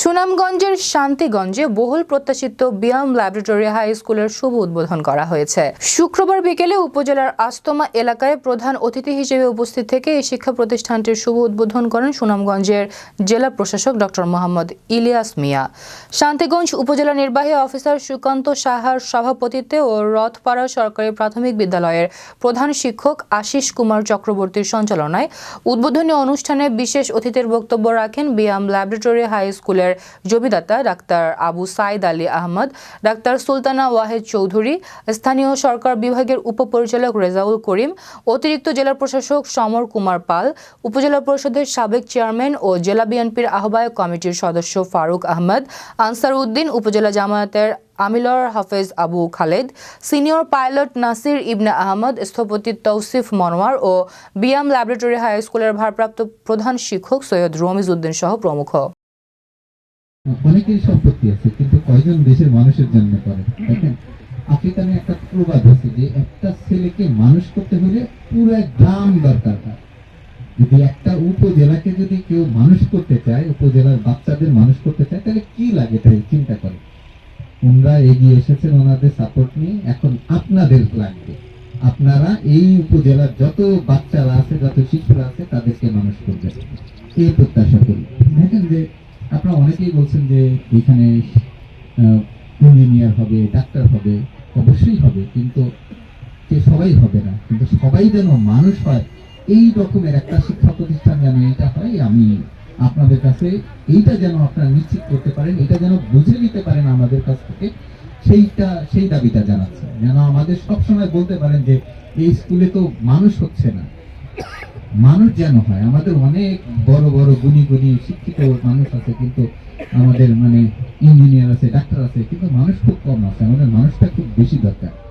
সুনামগঞ্জের শান্তিগঞ্জে বহুল প্রত্যাশিত বিয়াম ল্যাবরেটরি হাই স্কুলের শুভ উদ্বোধন করা হয়েছে। শুক্রবার বিকেলে উপজেলার আস্তমা এলাকায় প্রধান অতিথি হিসেবে উপস্থিত থেকে এই শিক্ষা প্রতিষ্ঠানটির শুভ উদ্বোধন করেন সুনামগঞ্জের জেলা প্রশাসক ডক্টর মোহাম্মদ ইলিয়াস মিয়া। শান্তিগঞ্জ উপজেলা নির্বাহী অফিসার সুকান্ত সাহার সভাপতিত্বে ও রথপাড়া সরকারি প্রাথমিক বিদ্যালয়ের প্রধান শিক্ষক আশিস কুমার চক্রবর্তীর সঞ্চালনায় উদ্বোধনী অনুষ্ঠানে বিশেষ অতিথির বক্তব্য রাখেন বিয়াম ল্যাবরেটরি হাই স্কুলের জমিদাতা ডাক্তার আবু সাইদ আলী আহমদ, ডাক্তার সুলতানা ওয়াহেদ চৌধুরী, স্থানীয় সরকার বিভাগের উপপরিচালক রেজাউল করিম, অতিরিক্ত জেলা প্রশাসক সমর কুমার পাল, উপজেলা পরিষদের সাবেক চেয়ারম্যান ও জেলা বিএনপির আহ্বায়ক কমিটির সদস্য ফারুক আহমদ, আনসার উদ্দিন উপজেলা জামায়াতের আমিলর হাফেজ আবু খালেদ, সিনিয়র পাইলট নাসির ইবনে আহমদ, স্থপতি তৌসিফ মনোয়ার ও বিয়াম ল্যাবরেটরি হাই স্কুলের ভারপ্রাপ্ত প্রধান শিক্ষক সৈয়দ রমিজ উদ্দিন সহ প্রমুখ। অনেকের সম্পত্তি আছে, কিন্তু কয়জন দেশের মানুষের জন্য করে? দেখেন, আফ্রিকানে একটা প্রবাদ আছে যে একটা ছেলেকে মানুষ করতে হলে পুরো গ্রাম দরকার হয়। যদি একটা উপজেলাকে যদি কেউ মানুষ করতে চায়, উপজেলার বাচ্চাদের মানুষ করতে চায়, তাহলে কি লাগে? তাই চিন্তা করে। ওনারা এগিয়ে এসেছেন ওনাদের সাপোর্ট নিয়ে। এখন আপনাদের লাগবে। আপনারা এই উপজেলার যত বাচ্চারা আছে, যত শিশুরা আছে, তাদেরকে মানুষ করবেন এই প্রত্যাশা করি। দেখেন যে আপনারা অনেকেই বলছেন যে এখানে ইঞ্জিনিয়ার হবে, ডাক্তার হবে, অবশ্যই হবে, কিন্তু যে সবাই হবে না, কিন্তু সবাই যেন মানুষ হয়, এই রকমের একটা শিক্ষা প্রতিষ্ঠান যেন এটা হয়, আমি আপনাদের কাছে এইটা যেন আপনারা নিশ্চিত করতে পারেন, এটা যেন বুঝে নিতে পারেন আমাদের কাছ থেকে, সেইটা, সেই দাবিটা জানাচ্ছে। যেন আমাদের সবসময় বলতে পারেন যে, এই স্কুলে তো মানুষ হচ্ছে না। মানুষ যেন হয়। আমাদের অনেক বড় বড়, গুণী গুণী শিক্ষিত মানুষ আছে, কিন্তু আমাদের মানে ইঞ্জিনিয়ার আছে ডাক্তার আছে, কিন্তু মানুষ খুব কম আছে। আমাদের মানুষটা খুব বেশি দরকার।